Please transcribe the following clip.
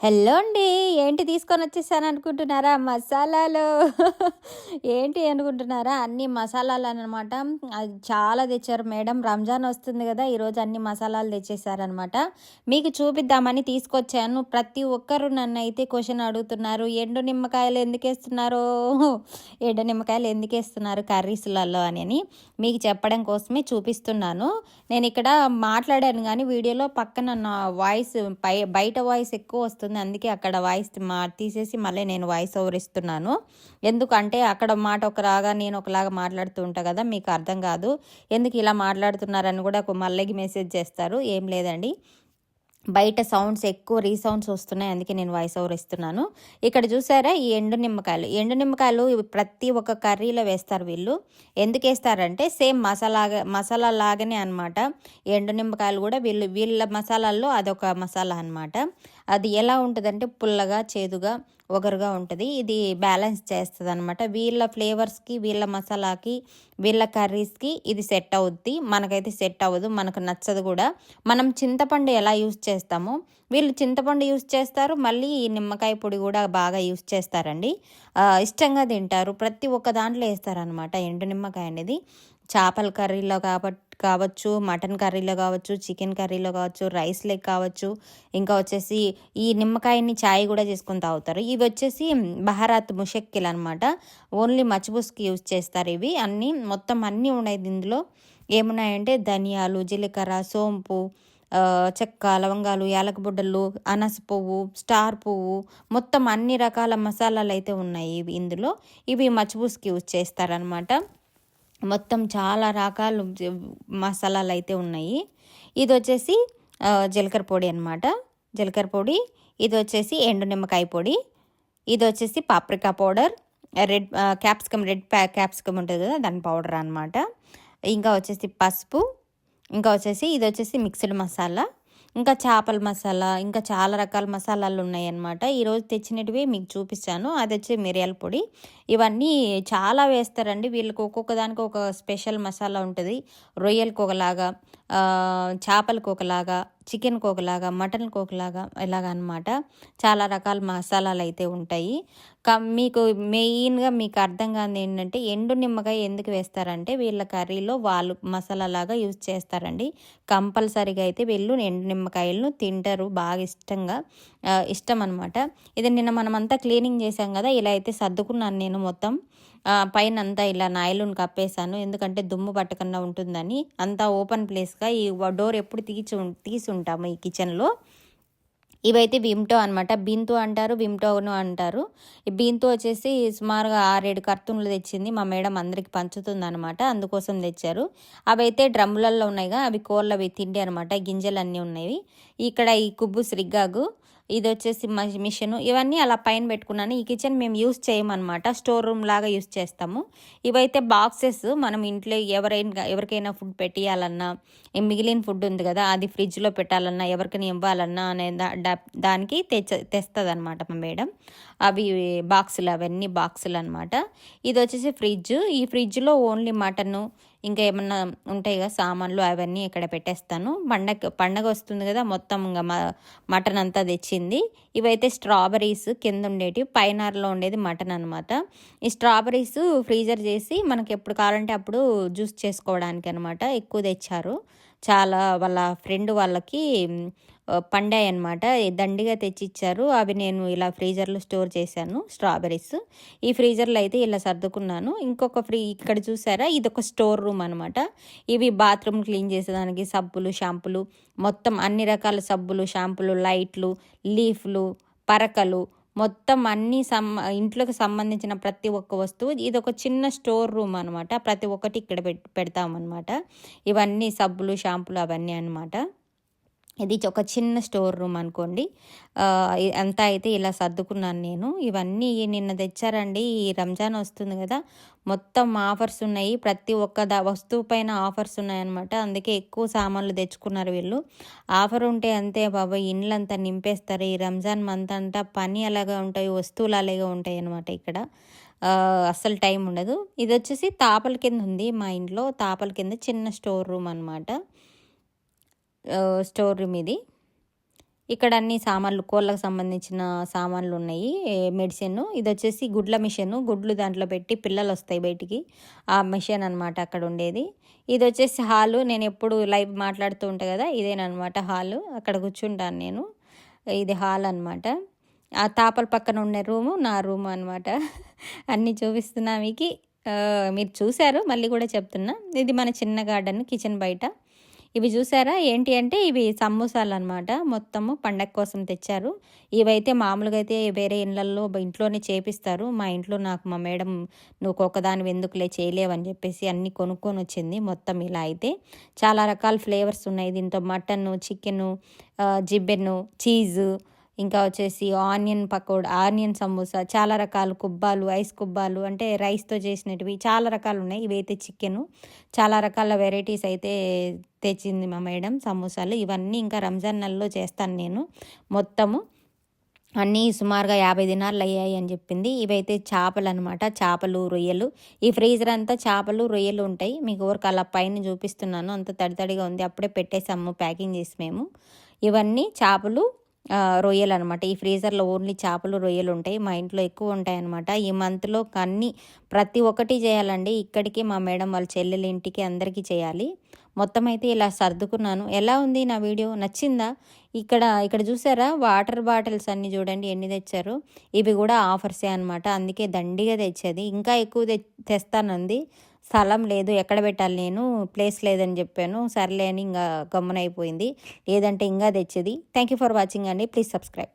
Hello అండి ఏంటి తీసుకొని వచ్చేసాను అనుకుంటున్నారా? మసాలాలు. ఏంటి అనుకుంటున్నారా? అన్ని మసాలాలు అనమాట అది చాలా తెచ్చారు మేడం. రంజాన్ వస్తుంది కదా ఈరోజు అన్ని మసాలాలు తెచ్చేసారనమాట మీకు చూపిద్దామని తీసుకొచ్చాను. ప్రతి ఒక్కరు నన్ను అయితే క్వశ్చన్ అడుగుతున్నారు. ఎండు నిమ్మకాయలు ఎందుకు వేస్తున్నారు ఎండు నిమ్మకాయలు ఎందుకు వేస్తున్నారు కర్రీస్లలో అని మీకు చెప్పడం కోసమే చూపిస్తున్నాను. నేను ఇక్కడ మాట్లాడాను కానీ వీడియోలో పక్కన నా వాయిస్ పై బయట వాయిస్ ఎక్కువ వస్తుంది. అందుకే అక్కడ వాయిస్ మా తీసేసి మళ్ళీ నేను వాయిస్ ఓవర్ ఇస్తున్నాను. ఎందుకంటే అక్కడ మాట ఒకలాగా నేను ఒకలాగా మాట్లాడుతూ ఉంటా కదా మీకు అర్థం కాదు. ఎందుకు ఇలా మాట్లాడుతున్నారని కూడా మళ్ళీ మెసేజ్ చేస్తారు. ఏం లేదండి. బయట సౌండ్స్ ఎక్కువ రీసౌండ్స్ వస్తున్నాయి. అందుకే నేను వాయిస్ ఓవర్ ఇస్తున్నాను. ఇక్కడ చూసారా ఈ ఎండు నిమ్మకాయలు? ఎండు నిమ్మకాయలు ప్రతి ఒక్క కర్రీలో వేస్తారు వీళ్ళు. ఎందుకు వేస్తారంటే సేమ్ మసాలా మసాలా లాగానే అనమాట ఎండు నిమ్మకాయలు కూడా వీళ్ళు వీళ్ళ మసాలాల్లో అదొక మసాలా అనమాట అది ఎలా ఉంటుందంటే పుల్లగా చేదుగా ఒగరుగా ఉంటుంది. ఇది బ్యాలెన్స్ చేస్తుంది అనమాట వీళ్ళ ఫ్లేవర్స్కి వీళ్ళ మసాలాకి వీళ్ళ కర్రీస్కి ఇది సెట్ అవుద్ది. మనకైతే సెట్ అవ్వదు. మనకు నచ్చదు కూడా. మనం చింతపండు ఎలా యూస్ చేస్తామో వీళ్ళు చింతపండు యూస్ చేస్తారు. మళ్ళీ ఈ నిమ్మకాయ పొడి కూడా బాగా యూస్ చేస్తారండి. ఇష్టంగా తింటారు. ప్రతి ఒక్క దాంట్లో వేస్తారనమాట ఎండు నిమ్మకాయ అనేది. చేపల కర్రీలో కాబట్టి కావచ్చు మటన్ కర్రీలో కావచ్చు చికెన్ కర్రీలో కావచ్చు రైస్ లెగ్ కావచ్చు ఇంకా వచ్చేసి ఈ నిమ్మకాయని ఛాయ్ కూడా చేసుకొని తాగుతారు. ఇవి వచ్చేసి బహారాత్ ముషక్కిల్ అనమాట ఓన్లీ మచ్చిబుస్కి యూజ్ చేస్తారు ఇవి. అన్నీ మొత్తం అన్నీ ఉన్నాయి ఇందులో. ఏమున్నాయంటే ధనియాలు జీలకర్ర సోంపు చెక్క లవంగాలు యాలకబుడ్డలు అనస పువ్వు స్టార్ పువ్వు మొత్తం అన్ని రకాల మసాలాలు అయితే ఉన్నాయి ఇవి ఇందులో. ఇవి మచ్చిబూస్కి యూజ్ చేస్తారనమాట మొత్తం చాలా రకాలు మసాలాలు అయితే ఉన్నాయి. ఇది వచ్చేసి జీలకర్ర పొడి అనమాట జీలకర్ర పొడి ఇది వచ్చేసి ఎండు నిమ్మకాయ పొడి ఇది వచ్చేసి paprika powder red capsicum red capsicum ఉంటుంది కదా దాని పౌడర్ అనమాట ఇంకా వచ్చేసి పసుపు ఇంకా వచ్చేసి ఇది వచ్చేసి మిక్స్డ్ మసాలా ఇంకా చేపల మసాలా ఇంకా చాలా రకాల మసాలాలు ఉన్నాయి అన్నమాట ఈరోజు తెచ్చినటివి మీకు చూపిస్తాను. అది వచ్చి మిరియాల పొడి. ఇవన్నీ చాలా వేస్తారండి. వీళ్ళకి ఒక్కొక్క దానికి ఒక స్పెషల్ మసాలా ఉంటుంది. రొయ్యలకు ఒకలాగా చేపలకు ఒకలాగా చికెన్ ఒకలాగా మటన్ ఒకలాగా ఇలాగ అనమాట చాలా రకాల మసాలాలు అయితే ఉంటాయి. మీకు మెయిన్గా మీకు అర్థం కాదు ఏంటంటే ఎండు నిమ్మకాయ ఎందుకు వేస్తారంటే వీళ్ళ కర్రీలో వాళ్ళు మసాలాలాగా యూజ్ చేస్తారండి. కంపల్సరీగా అయితే వీళ్ళు ఎండు నిమ్మకాయలను తింటారు. బాగా ఇష్టంగా ఇష్టం అనమాట ఇది నిన్న మనమంతా క్లీనింగ్ చేసాం కదా ఇలా అయితే సర్దుకున్నాను నేను మొత్తం. పైన అంతా ఇలా నైలున్ కప్పేశాను. ఎందుకంటే దుమ్ము పట్టకుండా ఉంటుందని. అంతా ఓపెన్ ప్లేస్గా ఈ డోర్ ఎప్పుడు తీసి తీసి ఉంటాము ఈ కిచెన్లో. ఇవైతే విమ్టో అనమాట బింతో అంటారు విమ్టోను అంటారు. ఈ బింతో వచ్చేసి సుమారుగా ఆరేడు కర్తూన్లు తెచ్చింది మా మేడం అందరికి పంచుతుంది అనమాట అందుకోసం తెచ్చారు. అవి అయితే డ్రమ్ములలో ఉన్నాయిగా అవి కోళ్ళవి తిండి అనమాట గింజలు అన్నీ ఉన్నాయి ఇక్కడ ఈ కుబ్బు శ్రిగ్గాగు ఇది వచ్చేసి మిషన్. ఇవన్నీ అలా పైన పెట్టుకున్నాను. ఈ కిచెన్ మేము యూస్ చేయమన్నమాట. స్టోర్ రూమ్ లాగా యూస్ చేస్తాము. ఇవైతే బాక్సెస్ మనం ఇంట్లో ఎవరైనా ఎవరికైనా ఫుడ్ పెట్టియాలన్నా మిగిలిన ఫుడ్ ఉంది కదా అది ఫ్రిడ్జ్లో పెట్టాలన్నా ఎవరికైనా ఇవ్వాలన్నా అనే దానికి తెచ్చ తెస్తుంది అనమాట మా మేడం. అవి బాక్సులు అవన్నీ బాక్సులు అనమాట ఇది వచ్చేసి ఫ్రిడ్జ్. ఈ ఫ్రిడ్జ్లో ఓన్లీ మటను ఇంకా ఏమన్నా ఉంటాయి కదా సామాన్లు అవన్నీ ఇక్కడ పెట్టేస్తాను. పండగ పండగ వస్తుంది కదా మొత్తం ఇంకా మటన్ అంతా తెచ్చింది. ఇవైతే స్ట్రాబెరీస్ కింద ఉండేవి పైనార్లో ఉండేది మటన్ అనమాట ఈ స్ట్రాబెరీస్ ఫ్రీజర్ చేసి మనకి ఎప్పుడు కావాలంటే అప్పుడు జ్యూస్ చేసుకోవడానికి అనమాట ఎక్కువ తెచ్చారు. చాలా వాళ్ళ ఫ్రెండ్ వాళ్ళకి పండాయి అనమాట దండిగా తెచ్చిచ్చారు. అవి నేను ఇలా ఫ్రీజర్లో స్టోర్ చేశాను స్ట్రాబెరీస్ ఈ ఫ్రీజర్లో అయితే ఇలా సర్దుకున్నాను. ఇంకొక ఫ్రీ ఇక్కడ చూసారా? ఇది ఒక స్టోర్ రూమ్ అనమాట ఇవి బాత్రూమ్ క్లీన్ చేసేదానికి సబ్బులు షాంపులు మొత్తం అన్ని రకాల సబ్బులు షాంపులు లైట్లు లీఫ్లు పరకలు మొత్తం అన్ని సం ఇంట్లోకి సంబంధించిన ప్రతి ఒక్క వస్తువు. ఇది ఒక చిన్న స్టోర్ రూమ్ అనమాట ప్రతి ఒక్కటి ఇక్కడ పెడతామన్నమాట. ఇవన్నీ సబ్బులు షాంపులు అవన్నీ అనమాట ఇది ఒక చిన్న స్టోర్ రూమ్ అనుకోండి. అంతా అయితే ఇలా సర్దుకున్నాను నేను. ఇవన్నీ నిన్న తెచ్చారండి. ఈ రంజాన్ వస్తుంది కదా. మొత్తం ఆఫర్స్ ఉన్నాయి. ప్రతి ఒక్క దా వస్తువు పైన ఆఫర్స్ ఉన్నాయన్నమాట. అందుకే ఎక్కువ సామాన్లు తెచ్చుకున్నారు వీళ్ళు. ఆఫర్ ఉంటే అంతే బాబా ఇండ్లంతా నింపేస్తారు. ఈ రంజాన్ మంత్ అంతా పని అలాగే ఉంటాయి. వస్తువులు అలాగే ఉంటాయి అనమాట ఇక్కడ అస్సలు టైం ఉండదు. ఇది వచ్చేసి తాపల కింద ఉంది మా ఇంట్లో. తాపల కింద చిన్న స్టోర్ రూమ్ అనమాట స్టోర్ రూమ్ ఇది. ఇక్కడ అన్ని సామాన్లు కోళ్ళకు సంబంధించిన సామాన్లు ఉన్నాయి. మెడిసిన్. ఇది వచ్చేసి గుడ్ల మిషన్. గుడ్లు దాంట్లో పెట్టి పిల్లలు వస్తాయి బయటికి. ఆ మిషన్ అనమాట అక్కడ ఉండేది. ఇది వచ్చేసి హాలు. నేను ఎప్పుడు లైవ్ మాట్లాడుతూ ఉంటా కదా ఇదేనమాట హాలు. అక్కడ కూర్చుంటాను నేను. ఇది హాల్ అనమాట ఆ తాపల పక్కన ఉండే రూము నా రూమ్ అనమాట అన్నీ చూపిస్తున్నా మీకు. మీరు చూశారు మళ్ళీ కూడా చెప్తున్నా. ఇది మన చిన్న గార్డెన్ కిచెన్ బయట. ఇవి చూసారా? ఏంటి అంటే ఇవి సమోసాలు అనమాట మొత్తము పండగ కోసం తెచ్చారు. ఇవైతే మామూలుగా అయితే వేరే ఇళ్ళల్లో ఇంట్లోనే చేపిస్తారు. మా ఇంట్లో నాకు మా మేడం నువ్వు ఒక్కదాని ఎందుకులే చేయలేవని చెప్పేసి అన్నీ కొనుక్కొని వచ్చింది మొత్తం ఇలా అయితే. చాలా రకాల ఫ్లేవర్స్ ఉన్నాయి. దీంతో మటన్ చికెను జిబ్బెను చీజు ఇంకా వచ్చేసి ఆనియన్ పకోడా ఆనియన్ సమోసా చాలా రకాలు కుబ్బాలు ఐస్ కుబ్బాలు అంటే రైస్తో చేసినవి చాలా రకాలు ఉన్నాయి. ఇవైతే చికెను. చాలా రకాల వెరైటీస్ అయితే తెచ్చింది మా మేడం సమోసాలు. ఇవన్నీ ఇంకా రంజాన్ నెలలో చేస్తాను నేను మొత్తము. అన్నీ సుమారుగా యాభై దినాలు అయ్యాయి అని చెప్పింది. ఇవైతే చేపలు అనమాట చేపలు రొయ్యలు. ఈ ఫ్రీజర్ అంతా చేపలు రొయ్యలు ఉంటాయి. మీకు ఊరికి అలా పైన చూపిస్తున్నాను. అంత తడితడిగా ఉంది. అప్పుడే పెట్టేసాము ప్యాకింగ్ చేసి మేము. ఇవన్నీ చేపలు రొయ్యలు అనమాట ఈ ఫ్రీజర్లో ఓన్లీ చేపలు రొయ్యలు ఉంటాయి. మా ఇంట్లో ఎక్కువ ఉంటాయి అనమాట ఈ మంత్లో అన్నీ ప్రతి ఒక్కటి చేయాలండి. ఇక్కడికి మా మేడం వాళ్ళ చెల్లెల ఇంటికి అందరికీ చేయాలి. మొత్తం అయితే ఇలా సర్దుకున్నాను. ఎలా ఉంది నా వీడియో? నచ్చిందా? ఇక్కడ ఇక్కడ చూసారా? వాటర్ బాటిల్స్ అన్నీ చూడండి ఎన్ని తెచ్చారు? ఇవి కూడా ఆఫర్సే అనమాట. అందుకే దండిగా తెచ్చేది. ఇంకా ఎక్కువ తె తెస్తానంది. స్థలం లేదు ఎక్కడ పెట్టాలి నేను ప్లేస్ లేదని చెప్పాను. సర్లే అని ఇంకా గమ్మునైపోయింది లేదంటే ఇంకా తెచ్చేది. థ్యాంక్ యూ ఫర్ వాచింగ్ అండి. Please subscribe.